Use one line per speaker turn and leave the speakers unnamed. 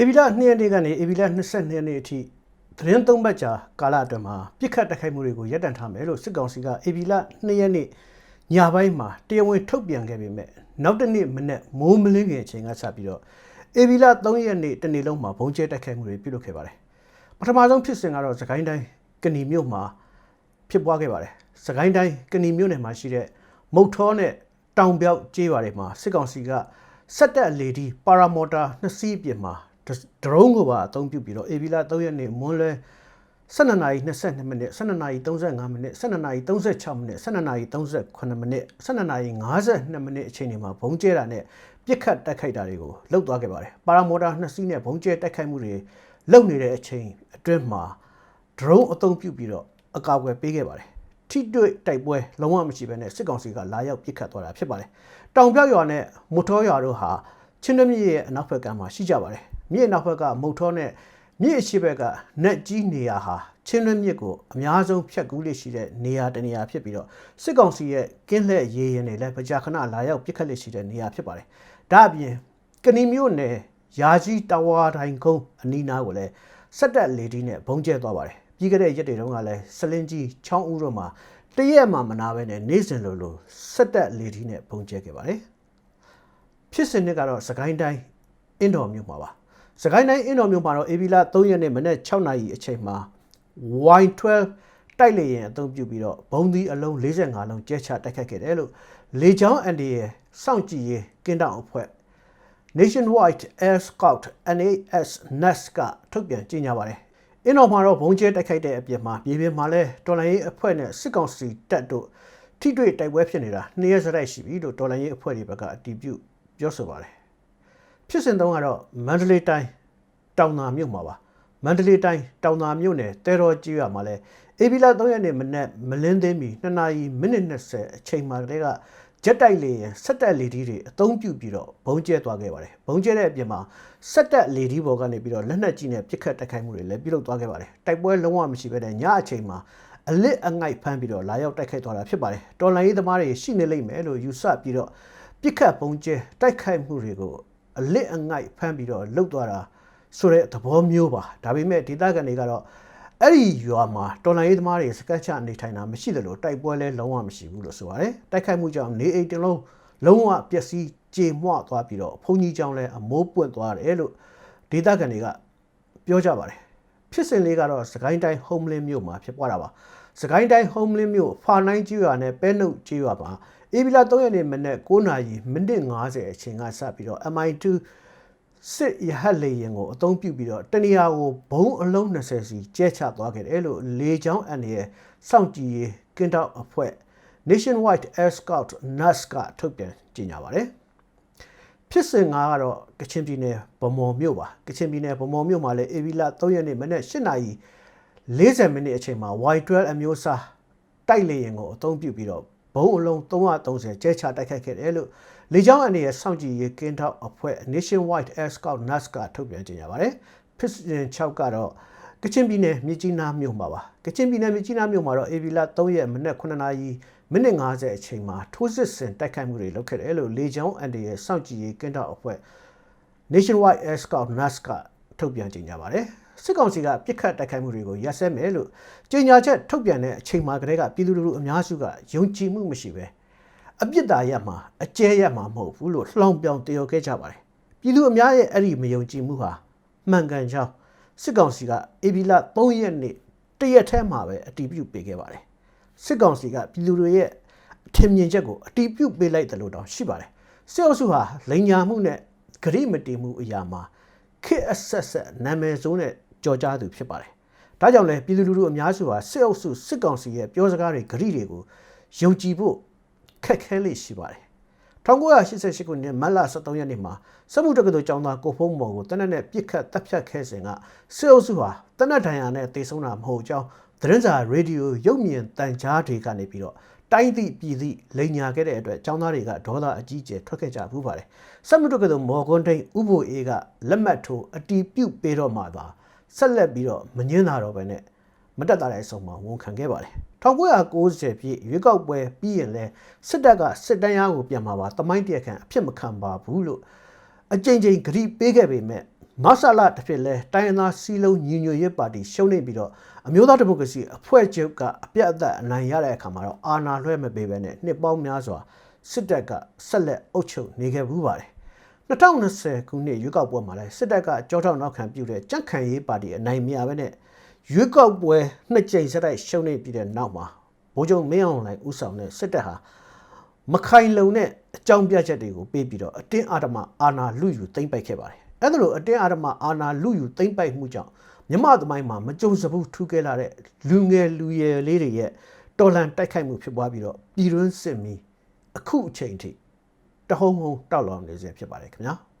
ဧပြီလ2ရက်နေ့ကနေဧပြီလ22ရက်နေ့အထိသတင်းသုံးပတ်ကြာကာလအတွင်းမှာပြစ်ခတ်တိုက်ခိုက်မှုတွေကိုရပ်တန့်ထားမယ်လို့စစ်ကောင်စီကဧပြီလ2ရက်နေ့ညပိုင်းမှာတရားဝင်ထုတ်ပြန်ခဲ့ပေမဲ့နောက်တစ်နေ့မနေ့မိုးမလင်းခင်အချိန်ကစပြီးတော့ဧပြီလ3ရက်နေ့တနေ့လုံးမှာဘုံကျဲတိုက်ခိုက်မှုတွေပြုလုပ်ခဲ့ပါတယ်ပထမဆုံးဖြစ်စဉ်ကတော့သခိုင်းတိုင်းကဏီမြို့မှာဖြစ်ပွားခဲ့ပါတယ်သခိုင်းတိုင်းကဏီမြို့နယ်မှာရှိတဲ့မုတ်ထောနဲ့တောင်ပြောက်ကျေးရွာတွေမှာစစ်ကောင်စီကစက်တက်လေဒီပါရာမော်တာနှစ်စီးအပြင်မှာ ဒရုန်းကိုပါအသုံးပြုပြီးတော့အေဗီလာ3ရက်နေ့မွန်းလွဲ12နာရီ22မိနစ်12နာရီ35မိနစ်12နာရီ36မိနစ်12နာရီ38မိနစ်12နာရီ52မိနစ်အချိန်တွေမှာဘုံကျဲတာနဲ့ပြစ်ခတ်တိုက်ခိုက်တာတွေကိုလှုပ်သွားခဲ့ပါတယ်ပါရာမော်တာနှစ်စီးနဲ့ဘုံကျဲတိုက်ခိုက်မှုတွေလုပ်နေတဲ့အချိန်အတွင်းမှာဒရုန်းအသုံးပြုပြီးတော့အကာအကွယ်ပေးခဲ့ပါတယ်ထိတွေ့တိုက်ပွဲလုံးဝမရှိဘဲနဲ့စစ်ကောင်စီကလာရောက်ပစ်ခတ်သွားတာဖြစ်ပါတယ်။တောင်ပြောက်ရွာနဲ့မုတ်ထောရွာတို့ဟာချင်းတွမြစ်ရဲ့အနောက်ဘက်ကမှာရှိကြပါတယ်။ မြစ်အနောက်ဘက်ကမုတ်ထောနဲ့မြစ်အရှိဘက်ကနက်ကြီးနေရာဟာချင်းတွမြစ်ကိုအများဆုံးဖြတ်ကူးလေးရှိတဲ့နေရာတနေရာဖြစ်ပြီးတော့စစ်ကောင်စီရဲ့ကင်းလှည့်ရေရင်တွေလည်းပကြာခဏလာရောက်ပစ်ခတ်လေးရှိတဲ့နေရာဖြစ်ပါတယ်။ဒါအပြင်ကဏီမျိုးနယ်ယာကြီးတဝါတိုင်းကုန်းအနီးနားကိုလည်းစက်တက်လေဒီနဲ့ဘုံကျဲသွားပါတယ်ပြီးခဲ့တဲ့ရက်တွေတုန်းကလည်းစလင်းကြီးချောင်းဦးတို့မှာတရက်မှမနာပဲနဲ့နေစဉ်လိုလိုစက်တက်လေဒီနဲ့ပုံကျဲခဲ့ပါတယ်ဖြစ်စဉ်နှစ်ကတော့စကိုင်းတိုင်းအင်းတော်မြို့မှာပါ စကိုင်းတိုင်းအင်းတော်မြို့မှာတော့အေဗီလာ3ရက်နေ့မနေ့6နာရီအချိန်မှာ Y12 တိုက်လေရင်အသုံးပြုပြီးတော့ဘုံသီးအလုံး45လုံးကျဲချတိုက်ခတ်ခဲ့တယ်လို့လေချောင်းအန်ဒီရဲ့စောင့်ကြည့်ရေးကင်းတောင်အဖွဲ့ Nationwide Air Scout NAS NAS ကထုတ်ပြန်ကြေညာပါတယ်အင်းတော်မှာတော့ဘုံကျဲတိုက်ခိုက်တဲ့အပြင်မှာမြေပြင်မှာလည်းတော်လိုင်းရေးအဖွဲ့နဲ့စစ်ကောင်စီတပ်တို့ထိတွေ့တိုက်ပွဲဖြစ်နေတာနှစ်ရက်စရိုက်ရှိပြီလို့တော်လိုင်းရေးအဖွဲ့တွေဘက်ကအတည်ပြုပြောဆိုပါတယ် ဖြစ်စဉ်တုန်းကတော့မန္တလေးတိုင်းတောင်သာမြို့မှာပါမန္တလေးတိုင်းတောင်သာမြို့နယ်တဲတော်ကြီးရွာမှာလဲအေဗီလာ3ရက်နေ့မနက်မလင်းသေးမီ2နာရီမိနစ်20အချိန်မှာတည်းကဂျက်တိုက်လေရင်ဆက်တက်လေဒီတွေအသုံးပြုပြီးတော့ဘုံကျဲသွားခဲ့ပါတယ်ဘုံကျဲတဲ့အပြင်မှာဆက်တက်လေဒီဘော်ကနေပြီးတော့လက်နက်ကြီးနဲ့ပစ်ခတ်တိုက်ခိုက်မှုတွေလည်းပြုလုပ်သွားခဲ့ပါတယ်တိုက်ပွဲလုံးဝမရှိဘဲနဲ့ညအချိန်မှာအလစ်အငိုက်ဖမ်းပြီးတော့လာရောက်တိုက်ခိုက်သွားတာဖြစ်ပါတယ်တော်လိုင်းရေးသမားတွေရှိနေလိမ့်မယ်လို့ယူဆပြီးတော့ပစ်ခတ်ဘုံကျဲတိုက်ခိုက်မှုတွေကို အလစ်အငိုက်ဖမ်းပြီးတော့လှုပ်သွားတာဆိုတဲ့သဘောမျိုးပါဒါပေမဲ့ဒေသခံတွေကတော့အဲ့ဒီရွာမှာတော်လိုင်းရေးသမားတွေစကတ်ချနေထိုင်တာမရှိသလိုတိုက်ပွဲလည်းလုံးဝမရှိဘူးလို့ဆိုပါတယ်တိုက်ခိုက်မှုကြောင့်နေအိမ်တလုံးလုံးဝပျက်စီးကြေမွသွားပြီးတော့ဘုံကြီးကျောင်းလည်းအမိုးပွင့်သွားတယ်လို့ဒေသခံတွေကပြောကြပါတယ်ဖြစ်စဉ်လေးကတော့စကိုင်းတိုင်း homeland မြို့မှာဖြစ်ပွားတာပါစကိုင်းတိုင်း homeland မြို့ဖာနိုင်ကျွာနဲ့ပဲနှုတ်ကျွာမှာ အေဗီလာ3ရက်နေ့မနေ့9နာရီမိနစ်50အချိန်ကစပြီးတော့ MI2 စစ်ရဟတ်လေရင်ကိုအသုံးပြုပြီးတော့တနေရာကိုဘုံအလုံး20စီကျဲချသွားခဲ့တယ်လို့လေချောင်းအန်ရဲ့စောင့်ကြည့်ရေးကင်းတောက်အဖွဲ့ Nationwide Air Scout NAS ကထုတ်ပြန်ကြေညာပါတယ်ဖြစ်စဉ်ငါကတော့ကချင်ပြည်နယ်ဗမော်မြို့ပါကချင်ပြည်နယ်ဗမော်မြို့မှာလည်းအေဗီလာ3ရက်နေ့မနေ့8နာရီ40မိနစ်အချိန်မှာ Y12 အမျိုးအစားတိုက်လေရင်ကိုအသုံးပြုပြီးတော့ ဘုံအလုံး330ကျဲချတိုက်ခိုက်ခဲ့တယ်လို့လေကြောင်းအနေနဲ့စောင့်ကြည့်ရေးကင်းထောက်အဖွဲ့ Nationwide Air Scout NAS ကထုတ်ပြန်ကြေညာပါတယ်ဖြစ်စဉ်6ကတော့ကချင်ပြည်နယ်မြစ်ကြီးနားမြို့မှာပါကချင်ပြည်နယ်မြစ်ကြီးနားမြို့မှာတော့ AB လ3ရက်မနက်9နာရီမိနစ်50အချိန်မှာထိုးစစ်ဆင်တိုက်ခိုက်မှုတွေလုပ်ခဲ့တယ်လို့လေကြောင်းအန်ဒီရဲ့စောင့်ကြည့်ရေးကင်းထောက်အဖွဲ့ Nationwide Air Scout NAS ကထုတ်ပြန်ကြေညာပါတယ် စစ်ကောင်စီကပြစ်ခတ်တိုက်ခိုက်မှုတွေကိုရပ်စဲမယ်လို့ကြေညာချက်ထုတ်ပြန်တဲ့အချိန်မှာကတည်းကပြည်သူလူထုအများစုကယုံကြည်မှုမရှိပဲအပြစ်သားရမှာအကျဲရမှာမဟုတ်ဘူးလို့လှောင်ပြောင်တည်ရခဲ့ကြပါတယ်ပြည်သူအများရဲ့အဲ့ဒီမယုံကြည်မှုဟာမှန်ကန်ကြောင်းစစ်ကောင်စီကအေဗီလာ3ရက်နေ့တရက်ထဲမှာပဲအတီးပြုတ်ပေးခဲ့ပါတယ်စစ်ကောင်စီကပြည်သူတွေရဲ့အထင်မြင်ချက်ကိုအတီးပြုတ်ပေးလိုက်တယ်လို့တောင်ရှိပါတယ်စစ်အုပ်စုဟာလိန်ညာမှုနဲ့ဂရိမတီမှုအရာမှာခေတ်အဆက်ဆက်နာမည်ဆိုးနဲ့ ကြော်ကြားသူဖြစ်ပါတယ်ဒါကြောင့်လဲပြည်သူလူထုအများစုဟာစစ်အုပ်စုစစ်ကောင်စီရဲ့ပြောစကားတွေဂရိတွေကိုယုံကြည်ဖို့ခက်ခဲလေးရှိပါတယ်1988ခုနှစ်မတ်လ23ရက်နေ့မှာစက်မှုတက္ကသိုလ်ကျောင်းသားကိုဖုံးမော်ကိုတနက်နဲ့ပြစ်ခတ်တပ်ဖြတ်ခဲ့စဉ်ကစစ်အုပ်စုဟာတနက်ဒဏ်ရာနဲ့တေဆုံးတာမဟုတ်ကြောင်းသတင်းစာရေဒီယိုရုပ်မြင်တန်ကြားတွေကနေပြီးတော့တိုင်းသည့်ပြည်သည့်လိန်ညာခဲ့တဲ့အတွက်ကျောင်းသားတွေကဒေါသအကြီးအကျယ်ထွက်ခဲ့ကြဘူးပါတယ်စက်မှုတက္ကသိုလ်မော်ကွန်တိန်ဥပိုအေးကလက်မှတ်ထိုးအတီးပြုတ်ပေးတော့မှသာ ဆက်လက်ပြီးတော့မငင်းတာတော့ပဲနဲ့မတက်တာတဲ့အဆုံးမှာဝန်ခံခဲ့ပါတယ်1990ပြည့်ရွေးကောက်ပွဲပြီးရင်လဲစစ်တပ်ကစစ်တမ်းရားကိုပြန်มาပါတမိုင်းတရခန့်အဖြစ်မခံပါဘူးလို့အကြိမ်ကြိမ်ဂရိပေးခဲ့ပေမဲ့မဆလာတစ်ဖြစ်လဲတိုင်းရင်းသားစီလုံးညီညွတ်ရေးပါတီရှုံးနေပြီးတော့အမျိုးသားဒီမိုကရေစီအဖွဲ့ချုပ်ကအပြတ်အသတ်အနိုင်ရတဲ့အခါမှာတော့အာဏာလွှဲမပေးဘဲနဲ့နှစ်ပေါင်းများစွာစစ်တပ်ကဆက်လက်အုပ်ချုပ်နေခဲ့ဘူးပါတယ် 2020ခုနှစ်ရွေးကောက်ပွဲမှာလဲစစ်တပ်ကကြောထောက်နောက်ခံပြုတဲ့ကြက်ခံရေးပါတီအနိုင်မရဘဲနဲ့ရွေးကောက်ပွဲနှစ်ကြိမ်ဆက်တိုက်ရှုံးနေပြီးတဲ့နောက်မှာဗိုလ်ချုပ်မင်းအောင်လှိုင်ဦးဆောင်တဲ့စစ်တပ်ဟာမခိုင်လုံတဲ့အကြောင်းပြချက်တွေကိုပေးပြီးတော့အတင်းအဓမ္မအာဏာလုယူသိမ့်ပိုက်ခဲ့ပါတယ်။အဲ့ဒါလိုအတင်းအဓမ္မအာဏာလုယူသိမ့်ပိုက်မှုကြောင့်မြမသမိုင်းမှာမကြုံစဘူးထူးကဲလာတဲ့လူငယ်လူရွယ်လေးတွေရဲ့တော်လန်တိုက်ခိုက်မှုဖြစ်ပွားပြီးတော့ပြည်တွင်းစစ်မီအခုအချိန်ထိ တဟုံးဟုံးတောက်လောင်နေစေဖြစ်ပါတယ်ခင်ဗျာ။